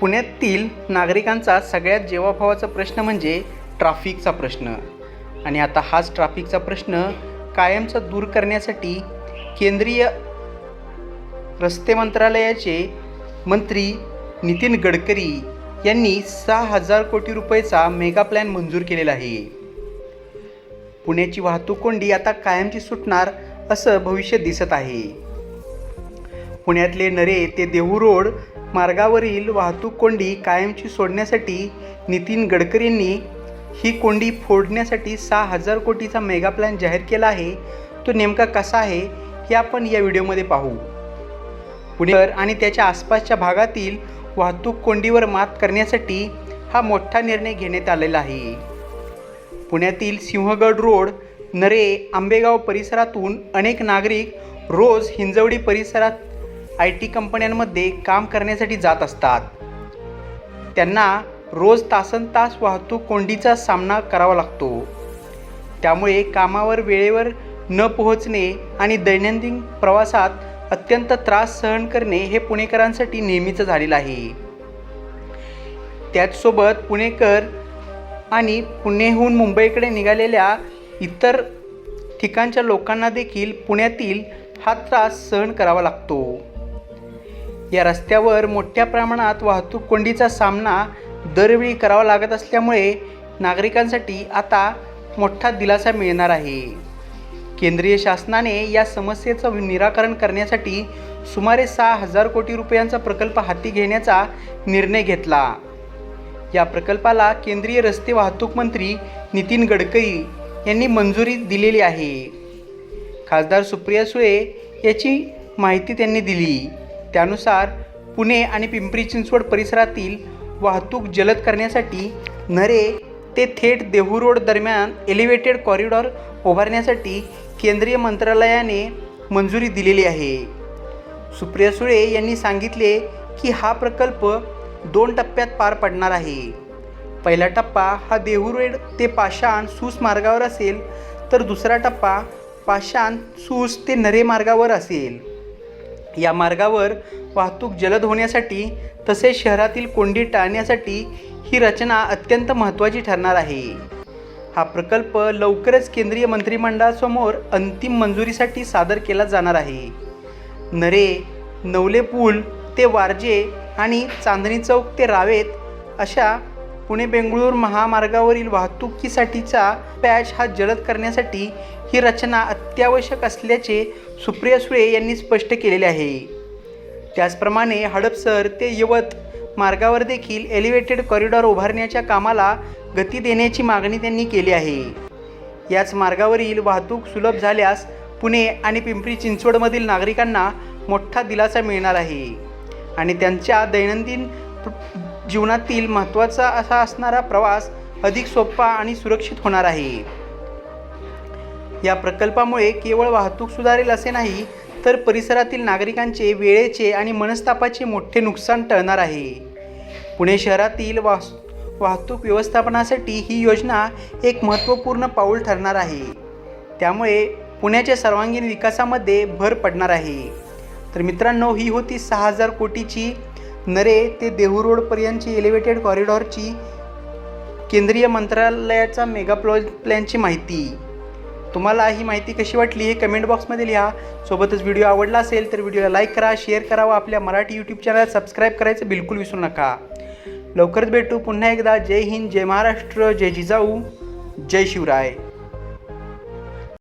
पुण्यातील नागरिकांचा सगळ्यात जेवाभावाचा प्रश्न म्हणजे ट्राफिकचा प्रश्न. आणि आता हाच ट्राफिकचा प्रश्न कायमचा दूर करण्यासाठी केंद्रीय रस्ते मंत्रालयाचे मंत्री नितीन गडकरी यांनी सहा हजार कोटी रुपयेचा मेगा प्लॅन मंजूर केलेला आहे. पुण्याची वाहतूक कोंडी आता कायमची सुटणार असं भविष्य दिसत आहे. पुण्यातले नरे ते देहू रोड मार्गावरील वाहतूक कोंडी कायमची सोडण्यासाठी नितीन गडकरींनी ही कोंडी फोडण्यासाठी सहा हजार कोटीचा मेगा प्लॅन जाहीर केला आहे. तो नेमका कसा आहे हे आपण या व्हिडिओमध्ये पाहू. पुणेकर आणि त्याच्या आसपासच्या भागातील वाहतूक कोंडीवर मात करण्यासाठी हा मोठा निर्णय घेण्यात आलेला आहे. पुण्यातील सिंहगड रोड नरे आंबेगाव परिसरातून अनेक नागरिक रोज हिंजवडी परिसरात आय टी कंपन्यांमध्ये काम करण्यासाठी जात असतात. त्यांना रोज तासन तास वाहतूक कोंडीचा सामना करावा लागतो. त्यामुळे कामावर वेळेवर न पोहोचणे आणि दैनंदिन प्रवासात अत्यंत त्रास सहन करणे हे पुणेकरांसाठी नेहमीचं झालेलं आहे. त्याचसोबत पुणेकर आणि पुणेहून मुंबईकडे निघालेल्या इतर ठिकाणच्या लोकांना देखील पुण्यातील हा त्रास सहन करावा लागतो. या रस्त्यावर मोठ्या प्रमाणात वाहतूक कोंडीचा सामना दरवेळी करावा लागत असल्यामुळे नागरिकांसाठी आता मोठा दिलासा मिळणार आहे. केंद्रीय शासनाने या समस्येचं निराकरण करण्यासाठी सुमारे सहा हजार कोटी रुपयांचा प्रकल्प हाती घेण्याचा निर्णय घेतला. या प्रकल्पाला केंद्रीय रस्ते वाहतूक मंत्री नितीन गडकरी यांनी मंजुरी दिलेली आहे. खासदार सुप्रिया सुळे याची माहिती त्यांनी दिली. त्यानुसार पुणे आणि पिंपरी चिंचवड परिसरातील वाहतूक जलद करण्यासाठी नरे ते थेट देहू रोड दरम्यान एलिव्हेटेड कॉरिडॉर उभारण्यासाठी केंद्रीय मंत्रालयाने मंजुरी दिलेली आहे. सुप्रिया सुळे यांनी सांगितले की हा प्रकल्प दोन टप्प्यात पार पडणार आहे. पहिला टप्पा हा देहूरोड ते पाषाण सूस मार्गावर असेल तर दुसरा टप्पा पाषाण सूस ते नरे मार्गावर असेल. या मार्गावर वाहतूक जलद होण्यासाठी तसेच शहरातील कोंडी टाळण्यासाठी ही रचना अत्यंत महत्त्वाची ठरणार आहे. हा प्रकल्प लवकरच केंद्रीय मंत्रिमंडळासमोर अंतिम मंजुरीसाठी सादर केला जाणार आहे. नरे नवले पूल ते वारजे आणि चांदणी चौक ते रावेत अशा पुणे बेंगळूर महामार्गावरील वाहतुकीसाठीचा पॅच हा जलद करण्यासाठी ही रचना अत्यावश्यक असल्याचे सुप्रिया सुळे यांनी स्पष्ट केलेले आहे. त्याचप्रमाणे हडपसर ते यवत मार्गावर देखील एलिव्हेटेड कॉरिडॉर उभारण्याच्या कामाला गती देण्याची मागणी त्यांनी केली आहे. याच मार्गावरील वाहतूक सुलभ झाल्यास पुणे आणि पिंपरी चिंचवडमधील नागरिकांना मोठा दिलासा मिळणार आहे. आणि त्यांच्या दैनंदिन जीवनातील महत्त्वाचा असा असणारा प्रवास अधिक सोपा आणि सुरक्षित होणार आहे. या प्रकल्पामुळे केवळ वाहतूक सुधारेल असे नाही तर परिसरातील नागरिकांचे वेळेचे आणि मनस्तापाचे मोठे नुकसान टळणार आहे. पुणे शहरातील वास वाहतूक व्यवस्थापनासाठी ही योजना एक महत्त्वपूर्ण पाऊल ठरणार आहे. त्यामुळे पुण्याच्या सर्वांगीण विकासामध्ये भर पडणार आहे. तर मित्रांनो ही होती सहा हजार कोटीची नरे ते देहू रोडपर्यंतची एलिव्हेटेड कॉरिडॉरची केंद्रीय मंत्रालयाचा मेगा प्लॉ प्लॅनची माहिती. तुम्हाला ही माहिती कशी वाटली हे कमेंट बॉक्समध्ये लिहा. सोबतच व्हिडिओ आवडला असेल तर व्हिडिओला लाईक करा शेअर करा व आपल्या मराठी यूट्यूब चॅनल सबस्क्राईब करायचं बिलकुल विसरू नका. लवकरच भेटू पुन्हा एकदा. जय हिंद जय महाराष्ट्र जय जिजाऊ जय शिवराय.